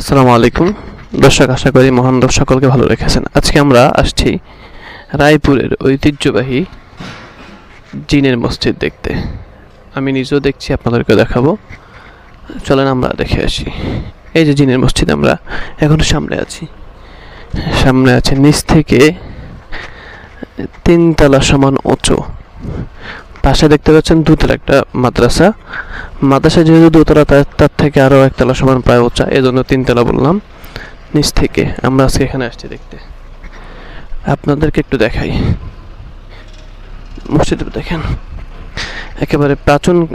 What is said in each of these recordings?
আসসালামু আলাইকুম। দর্শক, আশা করি মহান দর্শক সকলকে ভালো রেখেছেন। আজকে আমরা আসছি রায়পুরের ঐতিহ্যবাহী জিনের মসজিদ দেখতে। আমি নিজেও দেখছি আপনাদেরকে দেখাবো। চলেন আমরা দেখে আসি। এই যে জিনের মসজিদ, আমরা এখন সামনে আছি। সামনে আছে নিচ থেকে তিনতলা সমান উঁচু। পাশে দেখতে পাচ্ছেন দুতলা একটা মাদ্রাসা। মাদ্রাসা যেহেতু দোতলা, তার থেকে আরও একতলা সমান প্রায় উঁচা জন্য তিনতলা বললাম। নিচ থেকে, আমরা আজকে এখানে আসছি দেখতে। আপনাদেরকে একটু দেখাই। মসজিদ দেখেন। একেবারে প্রাচীন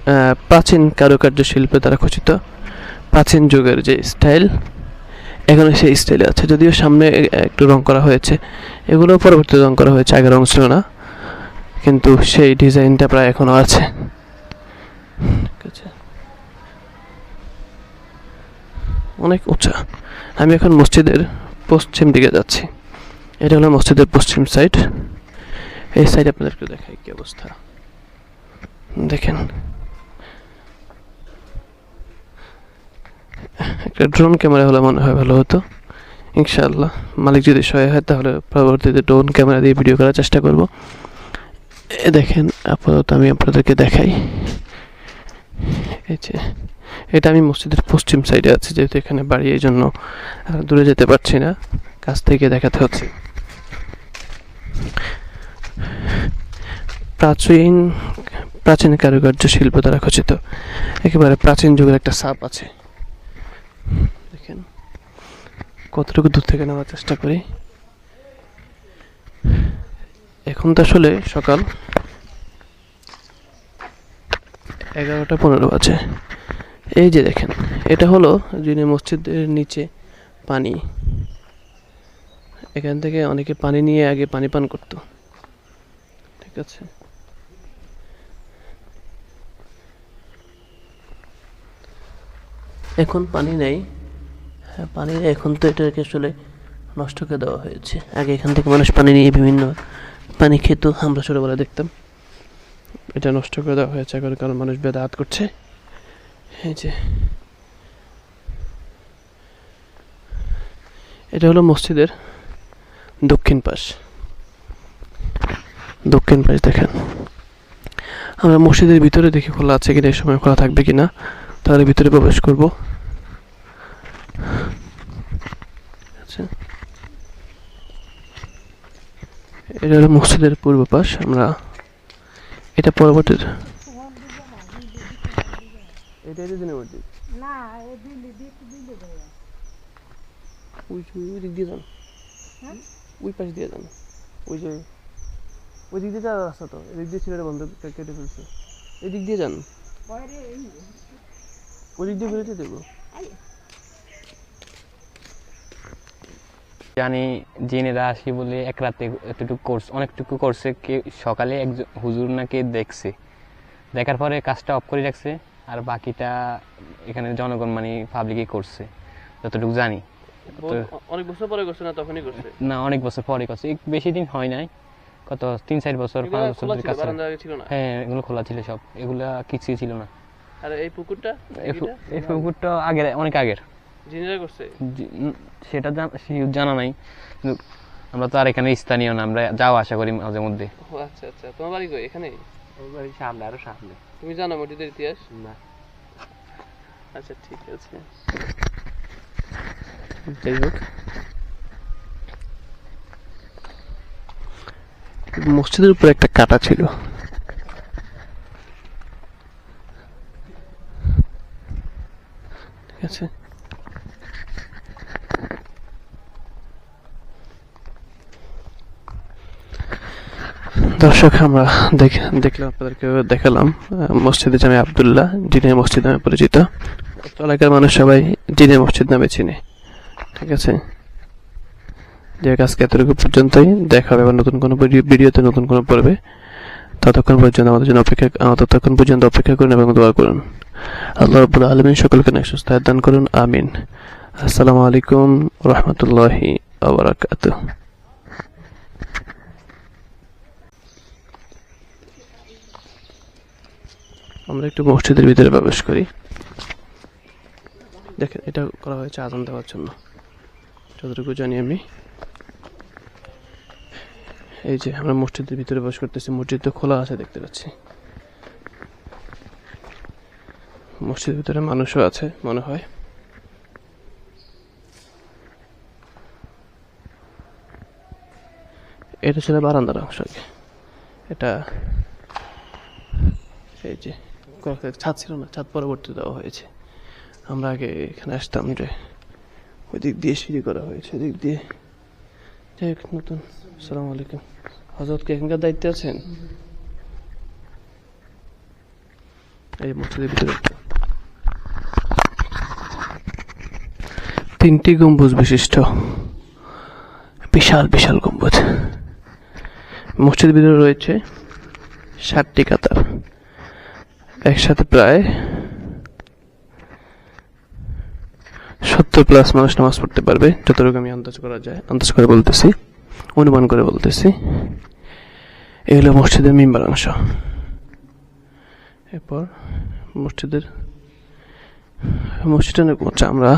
প্রাচীন কারুকার্য শিল্পে দ্বারা খচিত। প্রাচীন যুগের যে স্টাইল এখনও সেই স্টাইলে আছে। যদিও সামনে একটু রং করা হয়েছে। এগুলো পরবর্তী রং করা হয়েছে আগে রং ছিল না। কিন্তু সেই ডিজাইনটা প্রায় এখনও আছে। আছে অনেক উঁচা। আমি এখন মসজিদের পশ্চিম দিকে যাচ্ছি। এটা হলো মসজিদের পশ্চিম সাইড এই সাইড আপনাদেরকে দেখাই কি অবস্থা। দেখেন। একটা ড্রোন ক্যামেরা হলে মনে হয় ভালো হতো। ইনশাআল্লাহ। মালিক যদি সহায় হয়, তাহলে পরবর্তীতে ড্রোন ক্যামেরা দিয়ে ভিডিও করার চেষ্টা করব। দেখেন, আপাতত আমি আপনাদেরকে দেখাই। এই যে, এটা আমি মসজিদের পশ্চিম সাইডে আছি, যেহেতু এখানে বাড়ি, এই জন্য দূরে যেতে পারছি না। কাছ থেকে দেখাতে হচ্ছে। প্রাচীন প্রাচীন কারুকার্য শিল্প দ্বারা খচিত। একেবারে প্রাচীন যুগের একটা সাপ আছে। দেখেন, কতটুকু দূর থেকে নেওয়ার চেষ্টা করি। এখন তো আসলে সকাল। এগারোটা পনেরো বাজে। এই যে দেখেন, এটা হলো যিনি মসজিদের নিচে পানি। এখান থেকে অনেকে পানি নিয়ে আগে পানি পান করতো। ঠিক আছে। এখন পানি নেই। হ্যাঁ পানি নেই, এখন তো এটাকে আসলে নষ্ট করে দেওয়া হয়েছে। আগে এখান থেকে মানুষ পানি নিয়ে বিভিন্ন পানি খেত, আমরা ছোটোবেলায় দেখতাম। এটা নষ্ট করে দেওয়া হয়েছে এখন কারণ মানুষ বেদাত করছে। এই যে। এটা হলো মসজিদের দক্ষিণ পাশ। দক্ষিণ পাশ দেখেন। আমরা মসজিদের ভিতরে দেখি খোলা আছে কিনা, এই সময় খোলা থাকবে কিনা, তাহলে ভিতরে প্রবেশ করব। আচ্ছা। এটা হলো মসজিদের পূর্ব পাশ, আমরা এটা পরবর্তী এটা দিনের মসজিদ না এ দিল্লি দিক দিল্লি ভাইয়া। ওই ওই ওই দিক দিয়ে যান। হ্যাঁ? ওই পাশ দিয়ে যান। ওই যে ওই দিক দিয়ে যাওয়ার রাস্তা তো। এদিক দিয়ে ছেলেরা বন্ধ কে- কেটে ফেলছে। এদিক দিয়ে যান। ওই দিক দিয়ে বেরোতে দেবো। জানি জেনেরা আসি বলে এক রাতে এতটুকু কোর্স অনেকটুকু করছে কে সকালে একজন হুজুর নাকি দেখছে। দেখার পরে কাজটা অফ করে রাখছে আর বাকিটা এখানে জনগণ মানে পাবলিকই করছে যতটুকু জানি। অনেক বছর পরে করছে না তখনই করছে? না অনেক বছর পরে করছে এক বেশি দিন হয় নাই কত তিন চার বছর পাঁচ বছর ছিল না? হ্যাঁ এগুলো খোলা ছিল সব এগুলা কিছুই ছিল না। আর এই পুকুরটা এই এই পুকুরটা আগের অনেক আগের। করছে? সেটা জানা নাই। আমরা তো আর এখানে স্থানীয় না আমরা যাওয়া আশা করি মাঝে মধ্যে। ও আচ্ছা আচ্ছা। তোমার বাড়ি কই? এখানে? সামনে আরও সামনে। তুমি জানো মসজিদের ইতিহাস? না। আচ্ছা ঠিক আছে। যাই হোক। মসজিদের উপরে একটা কাটা ছিল। ঠিক আছে? দর্শক, আমরা দেখ, দেখলাম, আপনাদেরকে দেখালাম মসজিদে জামে আবদুল্লাহ, জিনের মসজিদ নামে পরিচিত। এলাকার মানুষ সবাই জিনের মসজিদ নামে চিনে। ঠিক আছে? যে আজকে এতটুকু পর্যন্তই। দেখা হবে নতুন কোনো ভিডিও- ভিডিওতে নতুন কোনো পড়বে ততক্ষণ পর্যন্ত আমাদের জন্য অপেক্ষা ততক্ষণ পর্যন্ত অপেক্ষা করুন এবং দোয়া করুন। আল্লাহ রব্বুল আলমিন সকলকে সুস্থ দান করুন। আমিন। আসসালামু আলাইকুম রহমতুল্লাহি আবরাকাতুহ আমরা একটু মসজিদের ভিতরে প্রবেশ করি। দেখেন, এটা করা হয়েছে আজান দেওয়ার জন্য। যতটুকু জানি আমি। এই যে, আমরা মসজিদের ভিতরে বস করতেছি। মসজিদ তো খোলা আছে, দেখতে পাচ্ছি। মসজিদের ভিতরে মানুষও আছে, মনে হয়। এটা ছিল বারান্দার অংশ এটা, এই যে। ছাদ ছিল না, ছাদ পরবর্তী দেওয়া হয়েছে। আমরা আগে এখানে আসতাম যে ওই দিক দিয়ে সিঁড়ি করা হয়েছে দিক দিয়ে। যাই হোক, নতুন। সালাম আলাইকুম। হজরত কে এখানকার দায়িত্বে আছেন? এই মসজিদের ভিতরে। তিনটি গম্বুজ বিশিষ্ট। বিশাল বিশাল গম্বুজ। মসজিদের ভিতরে রয়েছে ষাটটি কাতার। একসাথে প্রায় সত্তর প্লাস মানুষ নামাজ পড়তে পারবে। যতটুকু আমি আন্দাজ করা যায়, আন্দাজ করে বলতেছি, অনুমান করে বলতেছি। এই হলো মসজিদের মিম্বার অংশ। এরপর মসজিদের মসজিদটা অনেক মোটা আমরা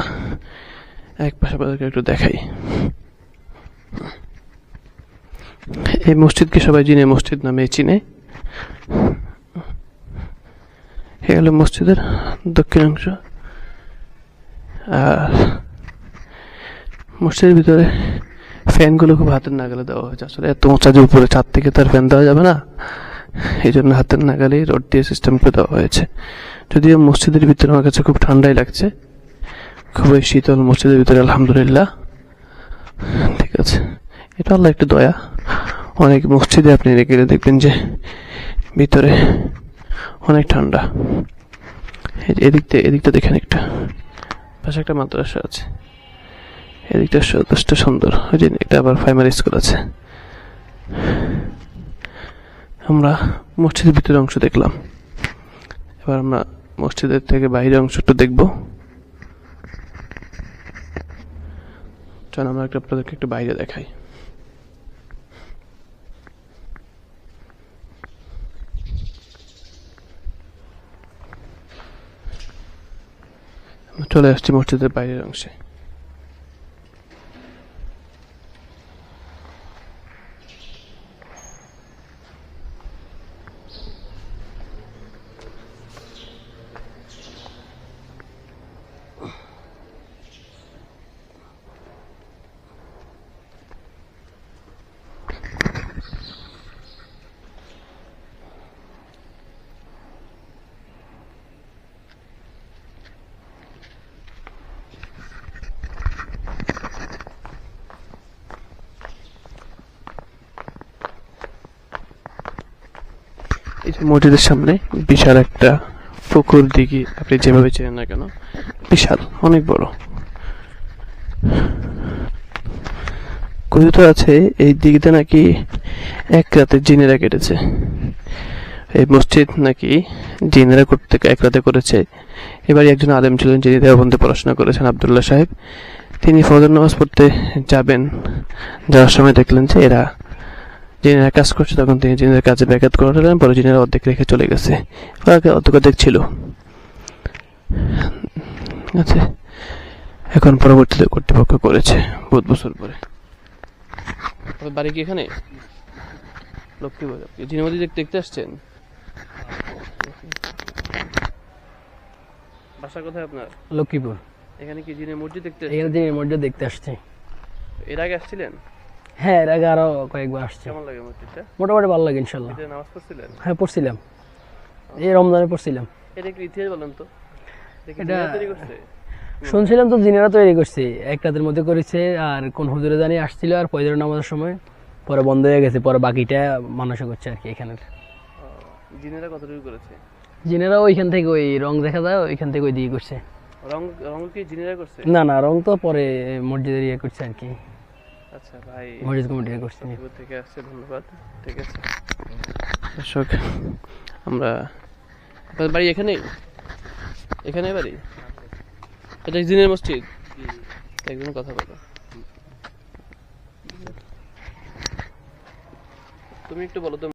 এক পাশে আপনাদেরকে একটু দেখাই। এই মসজিদকে সবাই জিনে মসজিদ নামে চিনে। এ হলো মসজিদের দক্ষিণ অংশ। আর মসজিদের ভিতরে ফ্যানগুলো খুব হাতের নাগালে দেওয়া হয়েছে। আসলে এত উঁচা যে উপরে ছাদ থেকে তার ফ্যান দেওয়া যাবে না। এই জন্য হাতের নাগালেই রড দিয়ে সিস্টেম করে দেওয়া হয়েছে। যদিও মসজিদের ভিতরে আমার কাছে খুব ঠান্ডাই লাগছে। খুবই শীতল মসজিদের ভিতরে, আলহামদুলিল্লাহ। ঠিক আছে। এটা আল্লাহ একটু দয়া। অনেক মসজিদে আপনি গেলে দেখবেন যে ভিতরে অনেক ঠান্ডা। যে এদিকটা দেখেন একটা। পাশে একটা মাদ্রাসা আছে। এদিকটা যথেষ্ট সুন্দর। ওই যে এটা আবার প্রাইমারি স্কুল আছে। আমরা মসজিদের ভিতরে অংশ দেখলাম। এবার আমরা মসজিদের থেকে বাইরের অংশ একটু দেখব। চল আমরা একটা আপনাদেরকে একটু বাইরে দেখাই। চলে আসছি মসজিদের বাইরের অংশে। মসজিদের সামনে বিশাল একটা পুকুর দিঘি, আপনি যেভাবে চেনেন না কেন, বিশাল, অনেক বড়। কথিত আছে, এই দিঘিতে নাকি এক রাতে জিনেরা কেটেছে। এই মসজিদ নাকি জিনেরা করতে, এক রাতে করেছে। এবারে একজন আলেম ছিলেন যিনি দেওবন্দে পড়াশোনা করেছেন, আবদুল্লাহ সাহেব। তিনি ফজর নামাজ পড়তে যাবেন। যাওয়ার সময় দেখলেন যে এরা জিনেরা কাজ করছে তখন তিনি জিনের কাজে ব্যাঘাত করালেন পরে জিনেরা অর্ধেক রেখে চলে গেছে। ওরা অর্ধেক অর্ধেক ছিল। আছে এখন পরবর্তীতে কর্তৃপক্ষ করেছে বহুত বছর পরে। বাড়ি কি এখানে? লক্ষ্মীপুর আপনি জিনেমদি দেখতে দেখতে আসছেন? বাসা কোথায় আপনার? লক্ষ্মীপুর। এখানে কি জিনে মসজিদ দেখতে এখানে যে মসজিদ দেখতে আসছি। এর আগে আসছিলেন? হ্যাঁ এর আগে আরও কয়েকবার আসছি। কেমন লাগে মসজিদটা? মোটামুটি ভালো লাগে ইনশাল্লাহ। এটা নামাজ পড়ছিলেন? হ্যাঁ পড়ছিলাম। এই রমজানে পড়ছিলাম। এটা ইতিহাস বলেন তো? এটা- তৈরি করছে? শুনছিলাম তো জিনেরা তৈরি করছে। এক রাতের মধ্যে করেছে আর কোন হুজুরে জানি আসছিল আর পয়দের নামাজের সময়। পরে বন্ধ হয়ে গেছে পরে বাকিটা মানুষে করছে আর কি এখানের। জিনেরা কতটুকু করেছে? জিনেরা ওইখান থেকে ওই রং দেখা যায় ওইখান থেকে ওই দিয়ে করছে। রং রং কি জিনেরা করছে? না না রং তো পরে মসজিদের ইয়ে করছে আর কি। আচ্ছা ভাই মসজিদ কমিটি করছে। থেকে আসছে ধন্যবাদ ঠিক আছে। দর্শক আমরা আপনার বাড়ি এখানেই? এখানে বাড়ি? এটা জিনের মসজিদ? একজন কথা বলো। তুমি একটু বলো তো।